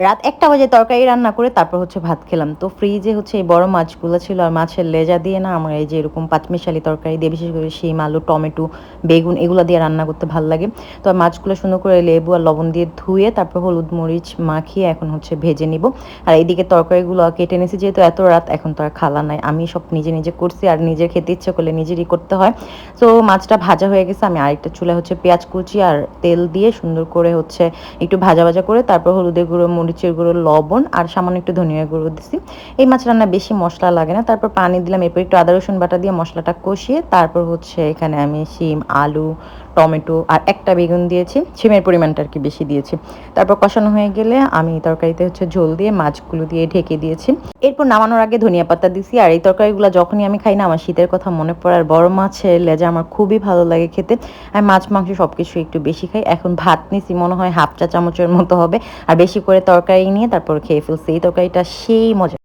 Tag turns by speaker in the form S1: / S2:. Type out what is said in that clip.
S1: রাত একটা বাজে তরকারি রান্না করে তারপর হচ্ছে ভাত খেলাম। তো ফ্রিজে হচ্ছে এই বড় মাছগুলো ছিল আর মাছের লেজা দিয়ে না আমার এই যে এরকম পাঁচমিশালি তরকারি দিয়ে, বিশেষ করে শিম, আলু, টমেটো, বেগুন এগুলো দিয়ে রান্না করতে ভালো লাগে। তো মাছগুলো সুন্দর করে লেবু আর লবণ দিয়ে ধুয়ে তারপর হলুদ মরিচ মাখিয়ে এখন হচ্ছে ভেজে নিব। আর এইদিকে তরকারিগুলো কেটে নিয়েছি, যেহেতু এত রাত এখন তো আর খালা নাই। আমি সব নিজে নিজে করছি আর নিজের খেতে ইচ্ছে করলে নিজেরই করতে হয়। তো মাছটা ভাজা হয়ে গেছে, আমি আরেকটা চুলা হচ্ছে পেঁয়াজ কুচি আর তেল দিয়ে সুন্দর করে হচ্ছে একটু ভাজা ভাজা করে তারপর হলুদের গুঁড়ো মরিচের গুঁড়ো, লবণ আর সামান্য একটু ধনিয়া গুঁড়ো দিছি। এই মাছ রান্না বেশি মশলা লাগে না। তারপর পানি দিলাম, এরপর একটু আদা রসুন বাটা দিয়ে মশলাটা কষিয়ে, তারপর হচ্ছে এখানে আমি শিম, আলু টমেটো আর একটা বেগুন দিয়েছি শিমের পরিমাণটা আর কি বেশি দিয়েছি। তারপর কষানো হয়ে গেলে আমি তরকারিতে হচ্ছে ঝোল দিয়ে মাছগুলো দিয়ে ঢেকে দিয়েছি। এরপর নামানোর আগে ধনিয়া পাতা দিছি, আর এই তরকারিগুলো যখনই আমি খাই না, আমার শীতের কথা মনে পড়ে, আর বড় মাছের লেজা আমার খুবই ভালো লাগে খেতে। আর মাছ, মাংস সব কিছু একটু বেশি খাই, এখন ভাত নিছি, মনে হয় হাফ চা চামচের মতো হবে। আর বেশি করে তরকারি নিয়ে তারপর খেয়ে ফেলছি, এই তরকারিটা সেই মজা।